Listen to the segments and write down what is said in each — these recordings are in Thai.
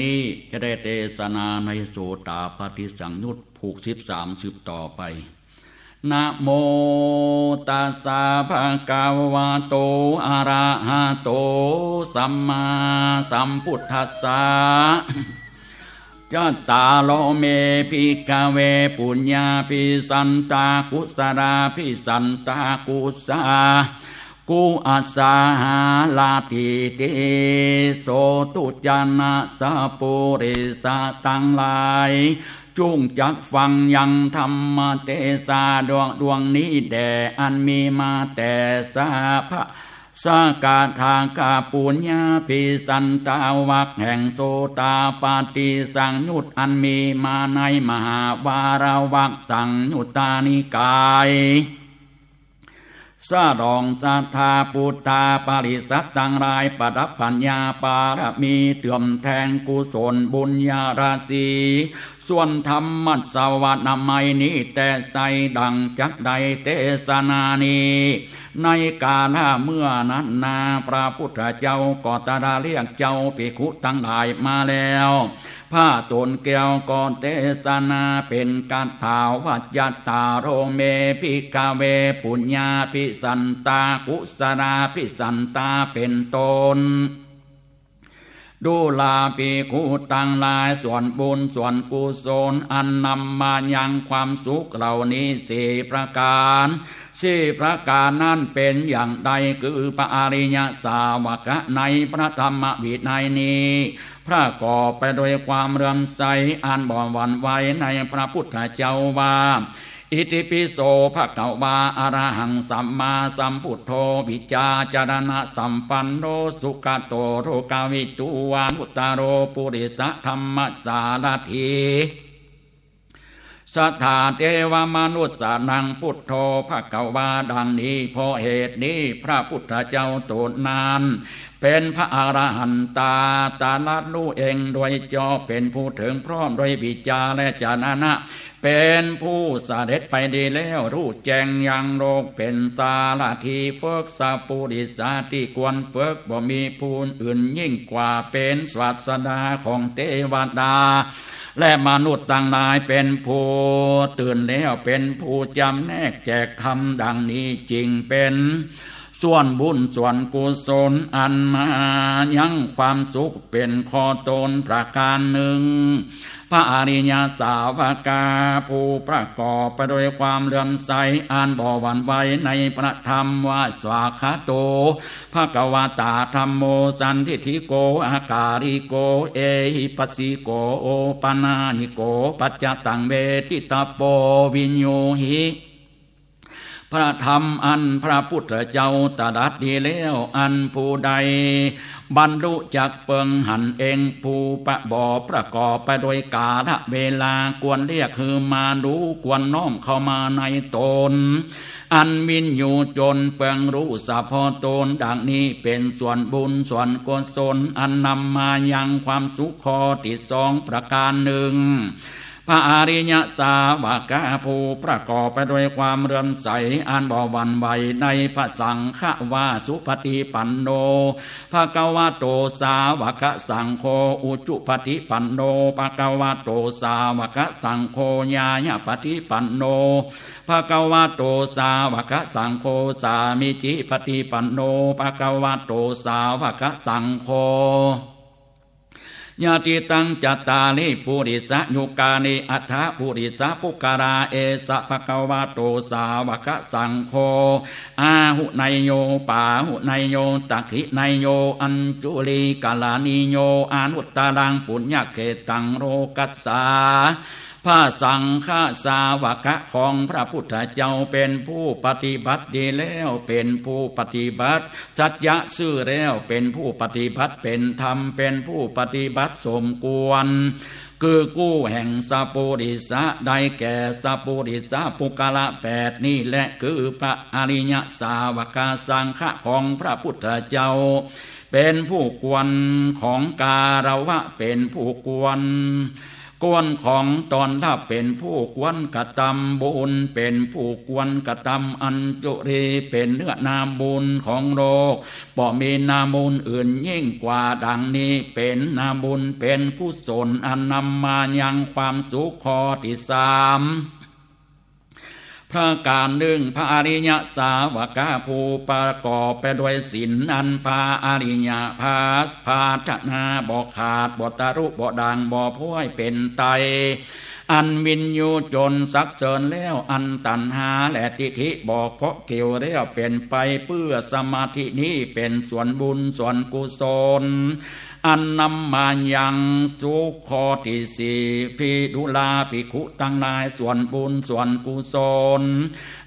นี้จะได้เทศนาในโสตาปฏิสังยุตผูกสิบสามสิบต่อไปนะโมตัสสะภะคะวะโตอะระหะโต สัมมาสัมพุทธัสสะจัตตาโลเมพิกเวปุญญาปิสันตากุสราพิสันตากุสา กุอัสาหาลาติเตโสตุจานะสะปุริสะตังลายจุงจักฟังยังธรรมเตสาดวงดวงนี้แด่อันมีมาแต่สาพระสากาทากาปุญญาภิสันตาวักแห่งโสตาปาติสังยุตอันมีมาในมหาวาราวักสังยุตานิกาย สะรองจัตถาปุตตาปริสัตตังรายปดับปัญญาปารมีเตื่อมแทงกุศลบุญญาราศี ส่วนธรรมสวัสนามัยนี้แต่ใจดังจักใดเทศนานีในกาลเมื่อนั้นนาพระพุทธเจ้าก็ตราเรียกเจ้าปิคุตั้งหลายมาแล้วผ้าตนแก้วก่อนเทศนาเป็นการถาวัจยตาโรเมพิกาเวปุญญาพิสันตากุสราพิสันตาเป็นตน ดูลาปีคูตังลายส่วนบุญส่วนกุศลอันนำมายังความสุขเหล่านี้สี่ประการสี่ประการนั้นเป็นอย่างใดคือพระอริยสาวกะในพระธรรมวินัยนี้พระก่อไปโดยความเรื่มใสอันบ่หวันไหวในพระพุทธเจ้าว่า อิติปิโสภะกวาอรหังสัมมาสัมพุทโธวิจาจารณะสัมปันโนสุขโตโทกาวิตุวานุตตโรปุริสะธรรมสารถี สถาเทวมนุษย์สานังพุทโธภะคะวาดังนี้เพราะเหตุนี้พระพุทธเจ้าตูดนาน เป็นพระอรหันตาตาลัดรู้เองโดยจอเป็นผู้ถึงพร้อมโดยวิจาและจานะนะ เป็นผู้สเด็จไปดีแล้วรู้แจงยังโลกเป็นสาลาทีเฟิกสาปุริสาที่กวนเฟิกบ่มีภูนอื่นยิ่งกว่าเป็นสวัสดาของเทวดา และมนุษย์ต่างนายเป็นผู้ตื่นแล้วเป็นผู้จำแนกแจกคำดังนี้จริงเป็น ส่วนบุญส่วนกุศลอันมา ยังความสุขเป็นคอตนประการหนึ่ง ระอริยสาวกาผู้ประกอบไปด้วยความเลื่อมใสอ่านบ่หวันไว้ในพระธรรมว่าสวาคาโตภะกวาตาธรรมโมสันทิทิโกอาการิโก เอหิปัสสิโกโอปนาหิโก ปัจจตังเวทิตาโปวิญโยหิ พระธรรมอันพระพุทธเจ้าตรัสดีแล้วอันผู้ใด บรรลุจักเปิงหันเองผู้ประบอประกอบไปโดยกาลเวลากวนเรียกคือมาดูกวนน้อมเข้ามาในตน อันมินอยู่จนเปิงรู้สัพพตนดังนี้เป็นส่วนบุญส่วนกุศลอันนำมายังความสุขคอติสองประการหนึ่ง พระอริยสาวกาภูประกอบไปด้วยความเรือมใสอันบ่วันไหวในพระสังฆวาสุปฏิปันโนภะกวาโตสาวกสังโฆอุจุปฏิปันโนภะกวาโตสาวกสังโฆญาญปฏิปันโนภะกวาโตสาวกสังโฆสามิจิปฏิปันโนภะกวาโตสาวกสังโฆ ญาติตังจัตตานิปุริสะยุกานิอัฏฐปุริสะปุการาเอสะภะคะวะโตสาวกสังโฆอาหุไนโยปาหุไนโยตักขินโยอัญจุลีกาลานิโยอนุตตารังปุญญเกตังโรกัสสา พระสังฆาสาวกะของพระพุทธเจ้าเป็นผู้ปฏิบัติดีแล้วเป็นผู้ปฏิบัติจัจยะซื่อแล้วเป็นผู้ปฏิบัติเป็นธรรมเป็นผู้ปฏิบัติสมควรคือกู้แห่งสัปุริสะได้แก่สัปุริสะปุกละแปดนี่แหละคือพระอริยสาวกาสังฆะของพระพุทธเจ้า เป็นผู้กวนของการวะเป็นผู้กวน กวนของตอนถ้าเป็นผู้กวนกระทำบุญเป็นผู้กวนกระทำอันจุรีเป็นเนื้อนามบุญของโลกบ่มีนามบุญอื่นยิ่งกว่าดังนี้ เป็นนามบุญเป็นกุศลอันนำมายังความสุขคอที่สาม พระการหนึ่งพระอริยสาวกาภูประกอบไปด้วยศีลอันพาอริยภาสพาชนาบ่ขาดบ่ตรุบ่ดังบ่พ้วยเป็นไต อันวินยูจนสักเจินแล้วอันตันหาและทิฐิบอกเพราะเกี่ยวแล้วเป็นไปเพื่อสมาธินี้เป็นส่วนบุญส่วนกุศล อันนำมายังสุขอที่สี่พิดุลาภิกขุตั้งนายส่วนบุญส่วนกุศล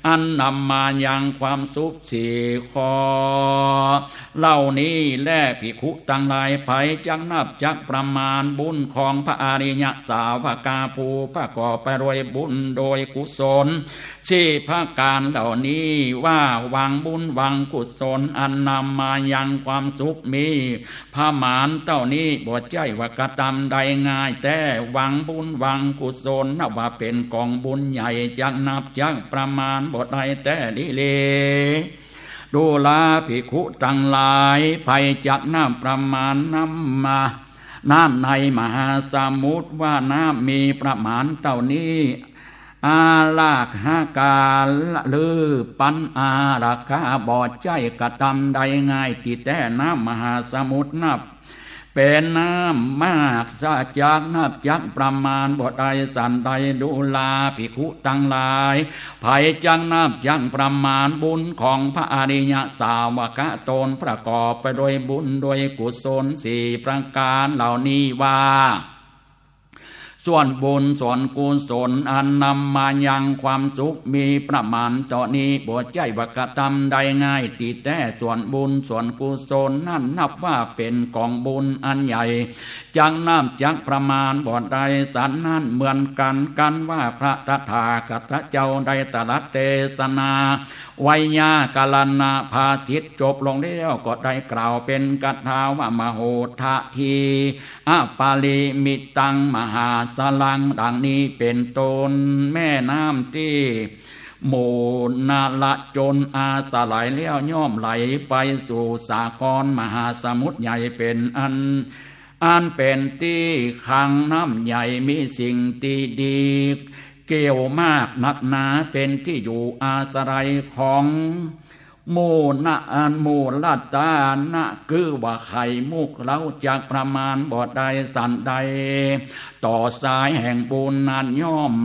อันนำมาอยังความสุขสี่ขอเหล่านี้แล่ภิกขุตั้งลายไผจักนับจักประมาณบุญของพระอริยสาวกาภูพระก่อไปรวยบุญโดยกุศลที่พระการเหล่านี้ว่าวังบุญวังกุศลอันนำมาอยังความสุขมีพระมานเต้านี้บทใจว่ากระทำใดง่ายแต่วังบุญวังกุศลนับว่าเป็นกองบุญใหญ่จักนับจักประมาณบทใดแต่นี้เลดูลาภิกขุตังหลายภัยจักน้ำประมาณน้ำมา น้ำในมหาสมุทรว่าน้ำมีประมาณเต่านี้ อาลากหากาลือปันอาราคาบอดใจกระทำใดง่ายติแต่น้ำมหาสมุทรนับ เป็นน้ำมากสะจากนับจักประมาณบ่ได้สันใดดูลาภิกขุตั้งหลายไผ่จังนับจักประมาณบุญของพระอริยสาวกะตนประกอบไปโดยบุญโดยกุศลสี่ประการเหล่านี้ว่า ส่วนบุญส่วนกุศลอันนำมายังความสุขมีประมาณต่อนี้บวชใจวักธรรมได้ง่ายติแต่ส่วนบุญส่วนกุศลนั่นนับว่าเป็นกองบุญอันใหญ่จังน้ำจักประมาณบทใดสันนั่นเหมือนกันกันว่าพระตถาคตเจ้าได้ตรัสเทศนา วัยยากาลนาภาสิทจบลงแล้วก็ได้กล่าวเป็นกัทาว่ามโหทะทีอาปาลิมิตังมหาสลังดังนี้เป็นตนแม่น้ำที่โมนาละจนอาสลายแล้วย่อมไหลไปสู่สากรมหาสมุทรใหญ่เป็นอันอันเป็นที่ขังน้ำใหญ่มีสิ่งตีดี เกี่ยวมากนักหนาเป็นที่อยู่อาศัยของโมนะอันโมลัตานะคือว่าไข่มุกเราจากประมาณบ่ใดสันใด ต่อสายแห่งบุญนานย่อม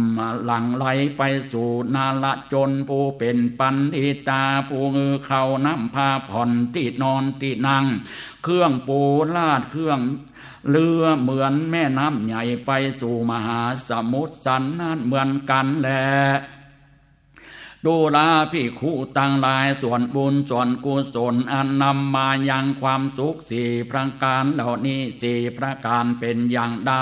หลังไหลไปสู่นาละจนผู้เป็นปันทิตาผู้งือเขาน้ำพาผ่อนตินอนตินั่ง เครื่องปูลาดเครื่อง เรือเหมือนแม่น้ำใหญ่ไปสู่มหาสมุทรสันนั่นเหมือนกันแหละดูลาพี่คู่ตั้งลายส่วนบุญส่วนกุศลอันนำมายังความสุขสี่ประการเหล่านี้สี่ประการเป็นอย่างใด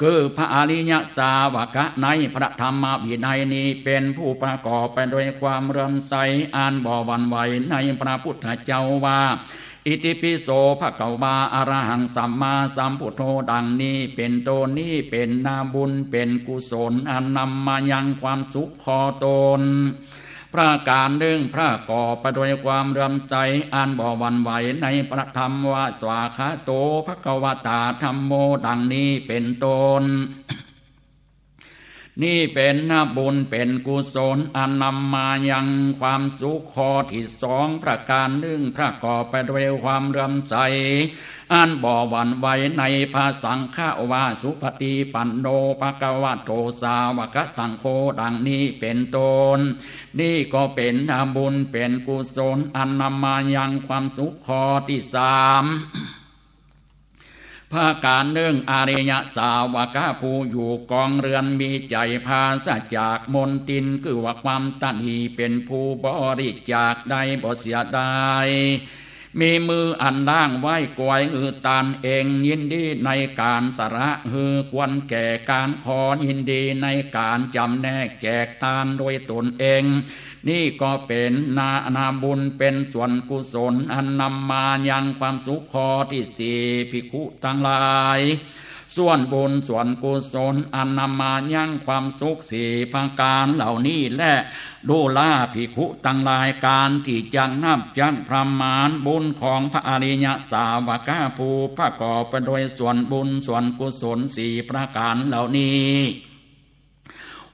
คือพระอริยสาวกะในพระธรรมวินัยนี้เป็นผู้ประกอบไปด้วยความเรื่มใสอันบ่หวันไหวในพระพุทธเจ้าว่า อิติปิโสภะเกวาอรหังสัมมาสัมพุทโธดังนี้ เป็นโตนี้เป็นนาบุญเป็นกุศลอันนำมายังความสุขคอตนพระการหนึ่งพระก่อประดวยความเรื่มใจอันบ่วันไหวในพระธรรมว่าสวาคาโตภะกวตาธรรมโมดังนี้เป็นตน นี่เป็นนาบุญเป็นกุศลอันนำมายังความสุขข้อที่สองประการหนึ่งพระก่อไปด้วยความเรื่มใจอันบ่หวั่นไหวในภาสังฆาวาสุปฏิปันโนภกวะโตสาวกสังโฆดังนี้เป็นตนนี่ก็เป็นนาบุญเป็นกุศลอันนำมายังความสุขข้อที่สาม ภาการเนื่องอาริยสาวกาผู้อยู่กองเรือนมีใจพาสจากมนตินคือว่าความตันหีเป็นผู้บริจาคได้บ่เสียดายมีมืออันล่างไหวกวยอือตานเองยินดีในการสระฮือควรแก่การขอยินดีในการจำแนกแจกทานโดยตนเอง นี่ก็เป็นนานาบุญเป็นส่วนกุศล อันนำมายังความสุขคอที่สี่พิคุทั้งหลายส่วนบุญส่วนกุศลอันนำมายั่งความสุขสีพังการเหล่านี้และดูลาภิกขุตั้งลายการที่จังนับจังพระมานบุญของพระอริยสาวกาภูประกอบไปโดยส่วนบุญส่วนกุศลสี่ประการเหล่านี้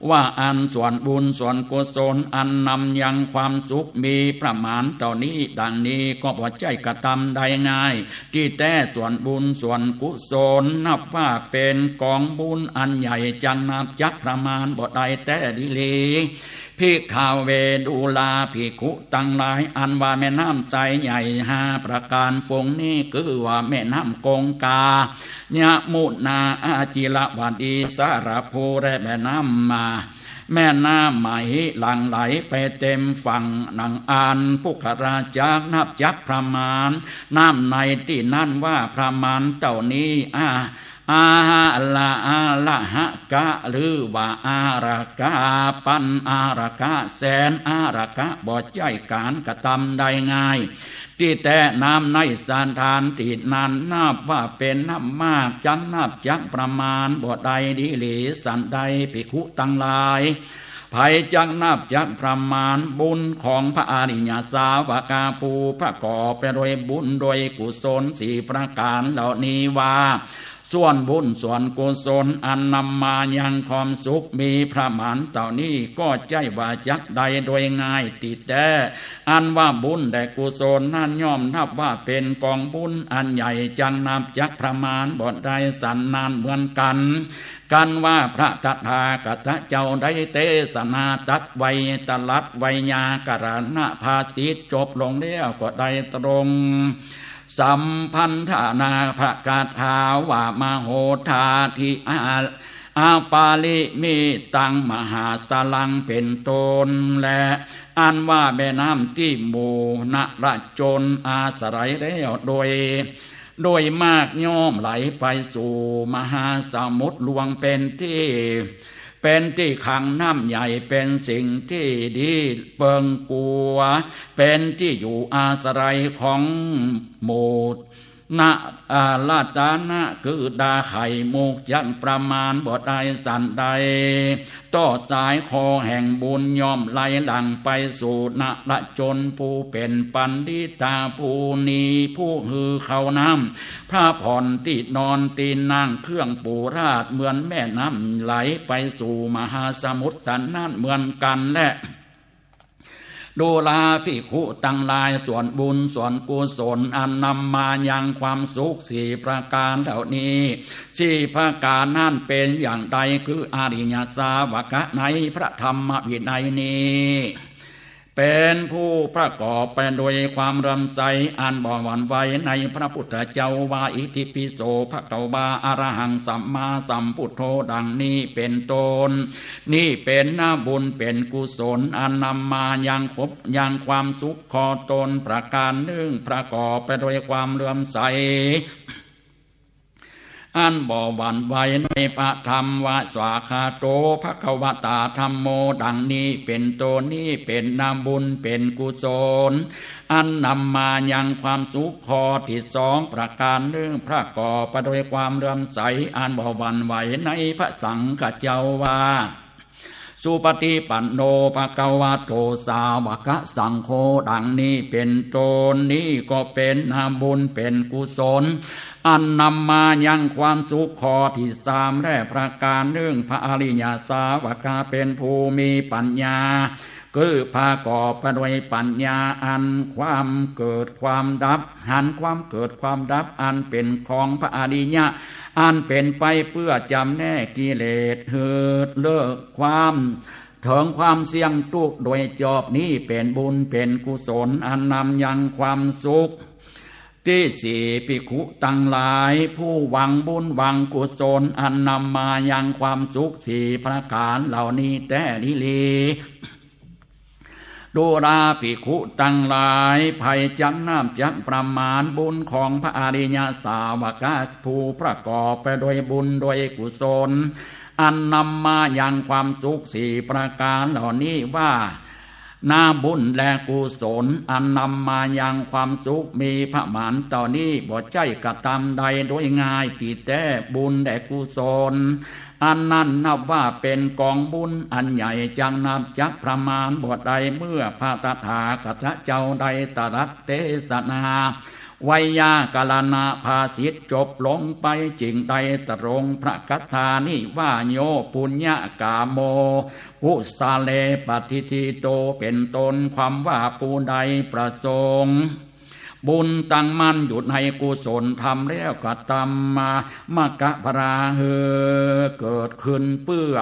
ว่าอันส่วนบุญส่วนกุศลอันนำยังความสุขมีประมาณต่อนี้ดังนี้ก็พอใจกระทำได้ง่าย ที่แต่ส่วนบุญส่วนกุศลนับว่าเป็นกองบุญอันใหญ่จังนับจักประมาณบ่ได้แต่ดีเล พิกาเวดูลาภิกขุตั้งหลายอันว่าแม่น้ำใสใหญ่ห้าประการฟงนี้คือว่าแม่น้ำกงกายะมุนาอาจิละวันดีสารภูและแม่น้ำมาแม่น้ำไหมหลังไหลไปเต็มฝั่งนังอานพุกราจากนับจักประมาณ น้ำในที่นั่นว่าประมาณเต่านี้อ่า อาลาอาลาหะกะหรือว่าอารากาปันอารากะแสนอารากะบ่ใจการกระทำได้ง่าย ที่แต่น้ำในสานทานติดนันนับว่าเป็นน้ำมากจังนับจักประมาณบ่ใดดีหลีสันใดปิคุตั้งลายภัยจักนับจักประมาณบุญของพระอริยสาวกาภูพระก่อไปโดยบุญโดยกุศลสี่ประการเหล่านี้ว่า ส่วนบุญส่วนกุศลอันนำมายังความสุขมีพระมานเต่านี้ก็ใจว่าจักใดโดยง่ายติดแต่อันว่าบุญแต่กุศลนั่นย่อมนับว่าเป็นกองบุญอันใหญ่จังนับจักพระมานบทใดสันนานเหมือนกันกันว่าพระตถาคตเจ้าได้เตสนาตัดไวตลัดไวยากรณะภาสิจบลงแล้วก็ได้ตรง สัมพันธนาพระกาถาว่ามโหธาทิอาอาปาลิมีตังมหาสลังเป็นตนและอันว่าแม่น้ำที่หมูนระจนอาสรัยแล้วโดย โดยมากย่อมไหลไปสู่มหาสมุทรลวงเป็นที่ เป็นที่ขังน้ำใหญ่เป็นสิ่งที่ดีเปิงกัว เป็นที่อยู่อาศัยของหมู นาอาลาตานะคือดาไข่มุกยันประมาณบทใดสันใดต่อสายคอแห่งบุญยอมไหลหลังไปสู่นาละจนผู้เป็นปันดิตาผู้นีผู้ฮือเขาน้ำพระผ่อนติดนอนตีนนั่งเครื่องปูราดเหมือนแม่น้ำไหลไปสู่มหาสมุทรสันนั่นเหมือนกันและ ดูลาพิคุตังลายส่วนบุญส่วนกุศลอันนำมายังความสุขสี่ประการเหล่านี้สี่ประการนั่นเป็นอย่างใดคืออริยสาวกะในพระธรรมวินัยนี้ เป็นผู้ประกอบไปโดยความรำใสอันบ่หวั่นไหวในพระพุทธเจ้าวาอิติปิโสพระเกาบาอารหังสัมมาสัมพุทโธดังนี้เป็นตนนี่เป็นหน้าบุญเป็นกุศลอันนำมายังครบยังความสุขคอตนประการหนึ่งประกอบไปโดยความเลื่อมใส อันบ่หวันไหวในพระธรรมวาสวาคาโตภะควตาธรรมโมดังนี้เป็นโตนี้เป็นนามบุญเป็นกุศล อันนำมายังความสุขคอที่สองประการเรื่องพระก่อประโดยความเรื่มใสอันบ่หวันไหวในพระสังฆเจ้าวาสุปฏิปันโนภะกวาโตสาวกสังโฆดังนี้เป็นโตนนี้ก็เป็นนามบุญเป็นกุศล อันนำมายังความสุขคอที่สามแร่ประการเรื่องพระอริยาสาวกาเป็นภูมิปัญญา คือพากอบไปด้วยปัญญาอันความเกิดความดับ หันความเกิดความดับอันเป็นของพระอริยะ อันเป็นไปเพื่อจำแน่กิเลสเหิดเลิกความถึงความเสี่ยงตุกโดยจอบนี้เป็นบุญเป็นกุศลอันนำยังความสุข ที่สี่ปิคุตังหลาย ผู้หวังบุญหวังกุศลอันนำมายังความสุขสี่ประการเหล่านี้แต่นิลีดูราภิกขุตั้งหลายภัยจังน้ำจักประมาณบุญของพระอริยสาวกาผู้ประกอบไปโดยบุญโดยกุศล อันนำมาอย่างความสุขสี่ประการเหล่านี้ว่า นาบุญและกุศลอันนำมายังความสุขมีพระหมานต่อนนี้บ่ใจกระทำใดโดยง่ายตีแต่บุญและกุศลอันนั้นนับว่าเป็นกองบุญอันใหญ่จังนับจักประมาณบ่ใดเมื่อพระตถาคตเจ้าใดตรัสเทศนา วยยากาลนาภาสิทจบลงไปจิงใดตรงพระกัธานิว่าโยปุญญากาโมกุสาเลปฏิทิโตเป็นตนความว่าปูใดประสงค์บุญตั้งมั่นอยู่ในกุศลทำแล้วก็ตามมามกะพราเฮอเกิดขึ้นเพื่อ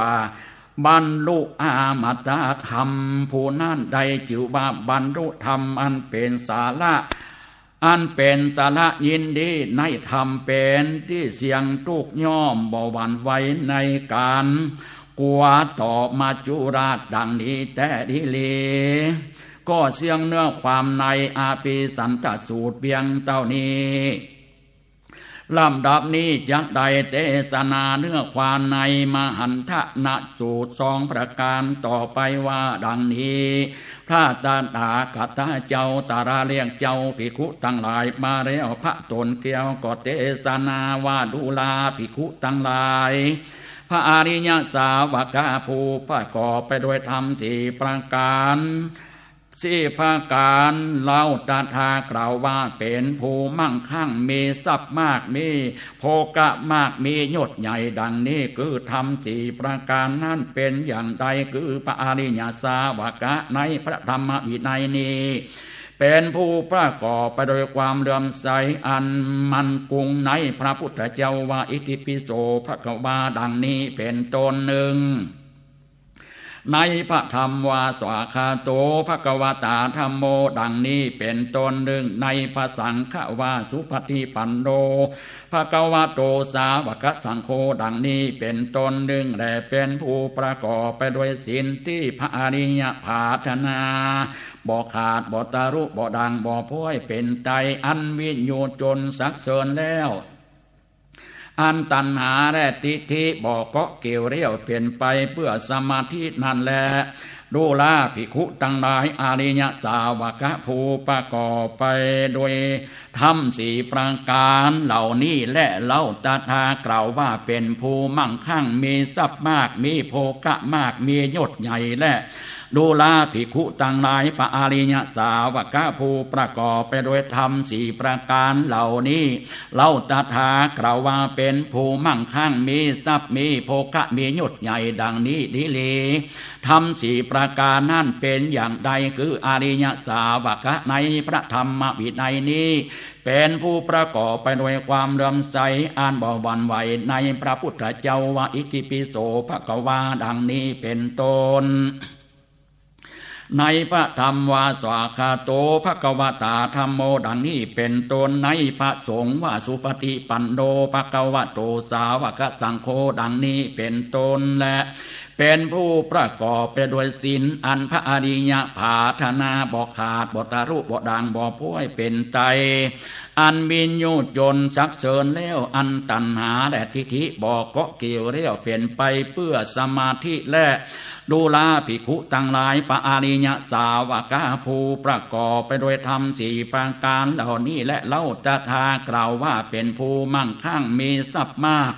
บรรลุอามัตธรรม ผู้นั่นใดจิวบาบรรลุธรรมอันเป็นสาระ อันเป็นสาระยินดีในธรรมเป็นที่เสียงทุกย่อมบ่หวันไว้ในการกวาต่อมาจุราชดังนี้แต่ดีเลก็เสียงเนื้อความในอาปีสันตสูตรเพียงเต่านี้ ลำดับนี้จักใดเตสนาเนื้อความในมหันทะนจูตสองประการต่อไปว่าดังนี้ พระตาตากัตาเจ้าตาราเลียงเจ้าภิกขุตั้งหลายมาแล้วพระตนเกียวก็เตสนาว่าดูลาภิกขุตั้งหลายพระอริยสาวกาภูประกอบไปด้วยธรรมสี่ประการ สี่ภาการเล่าตาทากล่าวว่าเป็นผู้มั่งคั่งมีทรัพย์มากมีโภกะมากมียศใหญ่ดังนี้คือทำสี่ประการนั้นเป็นอย่างใดคือพระอริยสาวกะในพระธรรมวินัยนี้เป็นผู้ประกอบไปโดยความเลื่อมใสอันมันกุงในพระพุทธเจ้าว่าอิติปิโสพระกวาดังนี้เป็นตนหนึ่ง ในพระธรรมวาสวาคาโตภกวตาธรรมโมดังนี้เป็นตนหนึ่งในภาสังฆวาสุปฏิปันโนภกวโตสาวกสังโฆดังนี้เป็นตนหนึ่งและเป็นผู้ประกอบไปด้วยสินที่พระอริยภาธนาบ่ขาดบ่ตารุบ่ดังบ่พ้อยเป็นใจอันวิญโยจนสักเสริญแล้ว อันตันหาและติทิบอกเกาะเกี่ยวเรียวเปลี่ยนไปเพื่อสมาธินั่นแหละ ดูลาภิกขุตังหลายอาริยสาวกะภูประกอบไปโดยทำสี่ประการเหล่านี้และเล่าตาทากล่าวว่าเป็นภูมั่งคั่งมีทรัพย์มากมีโภกะมากมียศใหญ่และดูลาภิกขุตังหลายพระอาริยสาวกะภูประกอบไปโดยธรรมสี่ประการเหล่านี้เล่าตถากล่าวว่าเป็นภูมั่งคั่งมีทรัพย์มีโภคะมียศใหญ่ดังนี้ดีลี ทำสี่ประการนั่นเป็นอย่างใดคืออริยสาวกะในพระธรรมวินัยนี้ เป็นผู้ประกอบไปด้วยความเลื่อมใสอ่านบ่วันไหวในพระพุทธเจ้าวะอิกิปิโสภะกวาดังนี้เป็นต้น ในพระธรรมวาสวาคาโตภควตาธรรมโมดังนี้เป็นตนในพระสงฆ์ว่าสุปฏิปันโนภควโตสาวกสังโฆดังนี้เป็นตนและเป็นผู้ประกอบไปด้วยศีลอันพระอริยภาธนาบอกขาดบตารุบดังบอกพ้วยเป็นใจอันบินยุจนสักเสริญแล้วอันตันหาและทิฐิบอกเกาะเกี่ยวเรียวเปลี่ยนไปเพื่อสมาธิและ ดูลาภิกขุตั้งหลายปะอาริยสาวกาภูประกอบไปโดยธรรมสี่ประการเหล่านี้และเล่าจะทากล่าวว่าเป็นภูมั่งคั่งมีทรัพย์มาก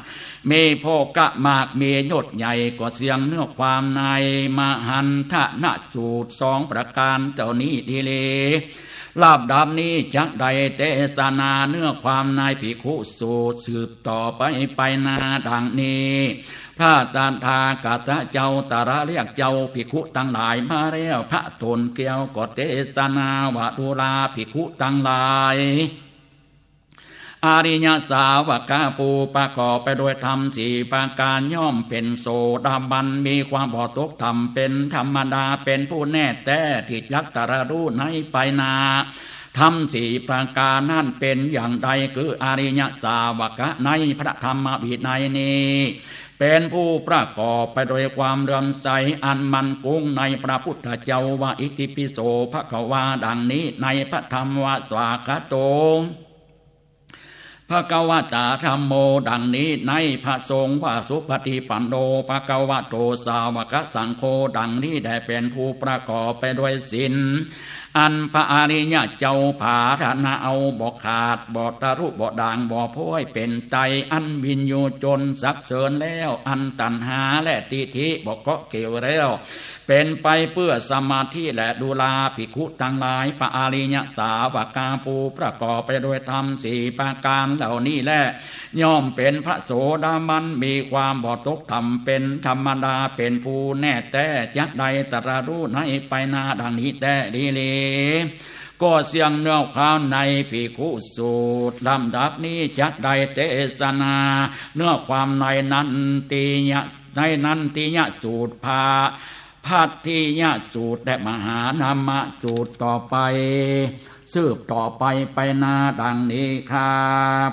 มีโภกะมากมียศใหญ่กว่าเสียงเนื้อความในมหันทนสูตรสองประการเจ้านี้ดีเลย ลาบดำนี้จักใดเตสนาเนื้อความนายภิกขุสูตรสืบต่อไปไปนาดังนี้พระตาทากาตะเจ้าตาระเรียกเจ้าภิกขุตั้งหลายมาแล้วพระตนเกี่ยวกดเตสนาวะดูลาภิกขุตั้งหลาย อาริยสาวกาปูประกอบไปโดยธรรมสี่ประการย่อมเป็นโสดาบันมีความบอตกธรรมเป็นธรรมดาเป็นผู้แน่แต่ที่ยักตระรู้ในไปนาทำสี่ประการนั่นเป็นอย่างใดคืออริยสาวกะในพระธรรมวินัยนี้เป็นผู้ประกอบไปโดยความเรื่มใสอันมันกุ้งในพระพุทธเจ้าวาอิติปิโสพระขวาดังนี้ในพระธรรมวาสวากโต พระกวตาธรรมโมดังนี้ในพระสงฆ์ว่าสุปฏิปันโนพระกวโตสาวกสังโฆดังนี้ได้เป็นผู้ประกอบไปด้วยศีลอันพระอริยะเจ้าผาธนาเอาบอกขาดบอกตารุบอกด่างบอกพ้อยเป็นใจอันวินโยจนสักเสริญแล้ว อันตันหาและติทิบอกก็เกี่ยวแล้ว เป็นไปเพื่อสมาธิและดูลาภิกขุทั้งหลายพระอริยสาวกาภูประกอบไปโดยธรรมสี่ประการเหล่านี้แหละย่อมเป็นพระโสดามันมีความบอดตกธรรมเป็นธรรมดาเป็นผู้แน่แต่ยัดใดตระรู้ในไปนาดังนี้แต่ดีเลยก็เสียงเนื้อข้าวในปีคุสูตรลำดับนี้จักได้เจสนา เนื้อความในนันติยะในนันติยะสูตรพาพัทธิยะสูตรและมหานามะสูตรต่อไป สืบต่อไปไปนาดังนี้ค่ะ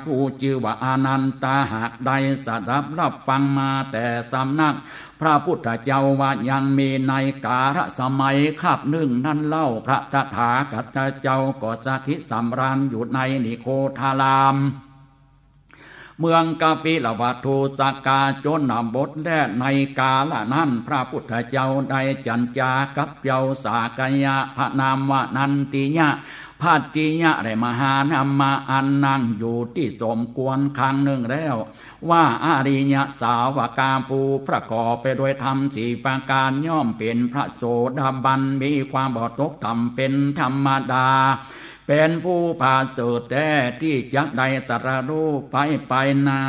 ผู้ชื่อว่าอนันตาหากใดสดับรับฟังมาแต่สำนัก พระพุทธเจ้าว่ายังมีในกาลสมัยคาบหนึ่งนั่นเล่าพระตถาคตเจ้าก็สถิตสำราญอยู่ในนิโคทารามเมืองกาปิลวัตุสกาจนนำบทแด่ในกาละนั้นพระพุทธเจ้าได้จันจากับเจ้าสากยะพระนามวานันติยะ พัตติยะได้มหานามมาอันนั่งอยู่ที่สมควรครั้งหนึ่งแล้ว ว่าอาริยสาวกาภูประกอบไปด้วยธรรมสี่ประการย่อมเป็นพระโสดาบันมีความบอดตกต่ำเป็นธรรมดาเป็นผู้ผาเสดแต่ที่จักใดตระรู้ไปไปนา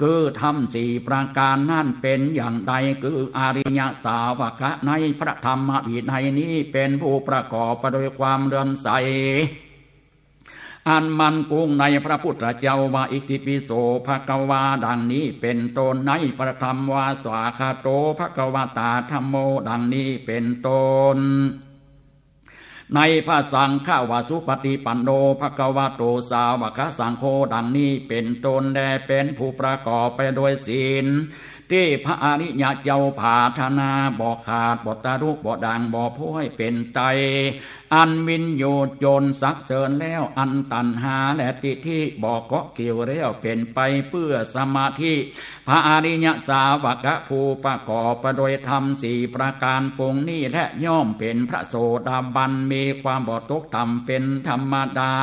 คือทำสี่ประการนั่นเป็นอย่างใดคืออริยสาวกะในพระธรรมวินัยนี้เป็นผู้ประกอบไปด้วยความเรือนใส อันมันกุ้งในพระพุทธเจ้าว่าอิติปิโสภะกวาดังนี้เป็นตนในพระธรรมวาสวาคาโตภะกวาตาธรรมโมดังนี้เป็นตน ในพระสังฆาวาสุปฏิปันโนภควาโตสาวกสังโฆดังนี้เป็นตนแดเป็นผู้ประกอบไปโดยศีล ที่พระอริยเจ้าผาธนาบอขาดบอตารุกบอกดังบอกผู้ให้เป็นใจอันวินโยจนสักเสริญแล้วอันตันหาและติที่บอกก็เกี่ยวแล้วเป็นไปเพื่อสมาธิพระอริยสาวกภูประกอบประโดยธรรมสี่ประการฟงนี้และย่อมเป็นพระโสดาบันมีความบอดตกธรรมเป็นธรรมดา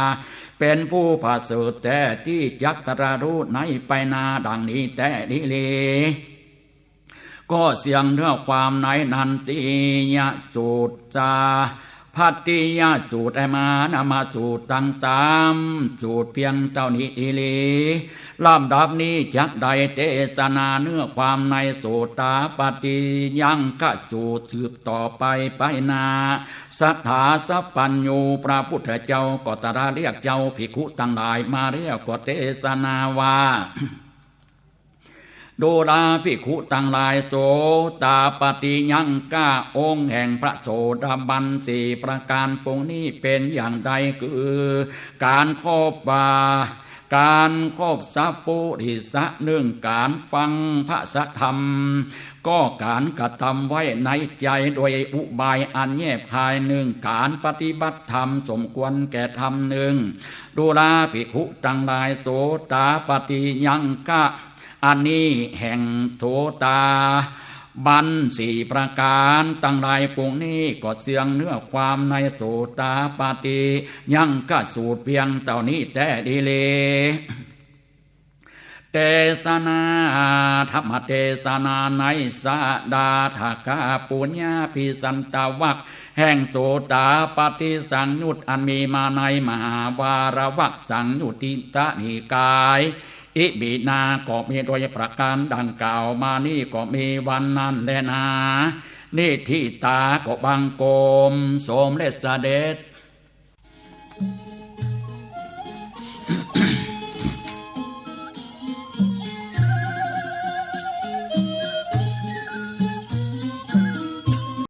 เป็นผู้ผาเสดแต่ที่ยักตรารู้ในไปนาดังนี้แต่ดีเลย ก็เสียงเรื่องความไหนนันติยะสูตรจาพัตติยาสูตรไอมานามาสูตรตั้งสามสูตรเพียงเจ้านี้อีลีลำดับนี้จักใดเตสนาเนื้อความในสูตรตาปฏิยังกะสูตรสืบต่อไปไปนาสัทธาสัพปัญญูพระพุทธเจ้าก็ตระเรียกเจ้าภิกขุตั้งหลายมาเรียกก็เตสนาว่า ดูลาภิกุตังลายโสตาปฏิยังก้าองค์แห่งพระโสดาบันสี่ประการฟงนี้เป็นอย่างใดคือ การครอบบาการครอบสัพปุริสะหนึ่องการฟังพระสัธรรม ก็การกระทำไว้ในใจโดยอุบายอันแยบคายหนึ่งการปฏิบัติธรรมสมควรแก่ธรรมหนึ่งดูลาภิกขุตังลายโสตาปฏิยังกะ อันนี้แห่งโทตา บันสี่ประการตั้งหลายพวงนี้ก็เสียงเนื้อความในโสตาปาติยังก็สูตรเพียงเต่านี้แต่ดีเลเตสนาธรรมเตสนาในสาดาทากาปุญญาพิสันตวักแห่งโสตาปฏิสังยุตอันมีมาในมหาวารวักสังยุติตะนิกาย อิบินาก็มีโดยประการดังกล่าวมานี่ก็มีวันนั้นแลนานี่ที่ตาก็บังกรมสมเลสเดช